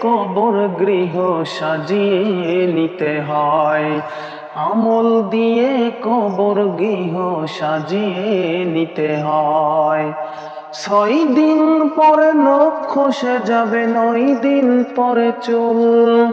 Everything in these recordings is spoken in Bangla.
কবর গৃহ সাজিয়ে নিতে হয়। আমল দিয়ে কবর গৃহ সাজিয়ে নিতে হয়। ছয় দিন পরে নখ খসে যাবে, নয় দিন পরে চুল।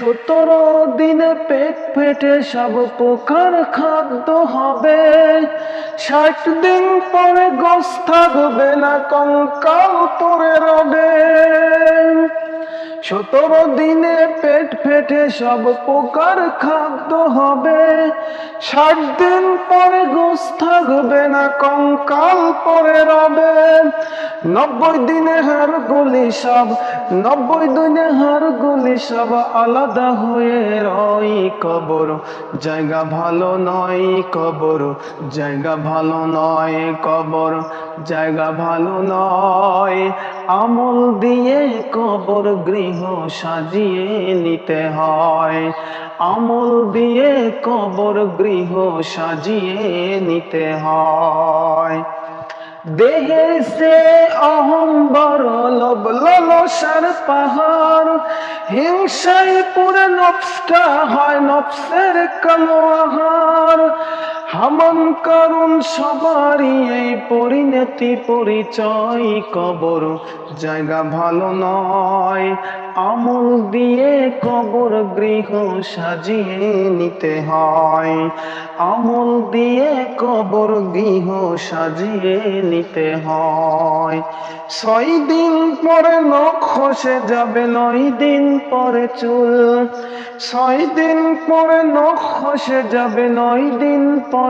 সতেরো দিনে পেট পেটে সব প্রকার খাদ্য হবে। ষাট দিন পরে গোস থাকবে না কঙ্কাল। সতেরো দিনে পেট ফেটে সব পোকার খাদ্য হবে। ষাট দিন পরে গোস থাকবে না, কঙ্কাল পরে রবে। নব্বই দিনে হার গুলি সব, নব্বই দিনে হার গুলি সব আলাদা হয়ে রই কবর। জায়গা ভালো নয় কবর, জায়গা ভালো নয় কবর। জায়গা ভালো নয় আমল দিয়ে কবর গৃহ সাজিয়ে নিতে হয়। আমল দিয়ে কবর গৃহ সাজিয়ে নিতে হয়। দেহে সে অহম বড় লোভ লালসার পাহাড়, হিংসায় পুরে নফসটা হয় নফসের কালো আহার হামন করুন সবারই এই পরিণতি পরিচয় কবর। জায়গা ভালো নয়, আমল দিয়ে কবর গৃহ সাজিয়ে নিতে হয়। আমল দিয়ে কবর গৃহ সাজিয়ে নিতে হয়। ছয় দিন পরে নখ খসে যাবে, নয় দিন পরে চুল। ছয় দিন পরে নখ খসে যাবে, নয় দিন পরে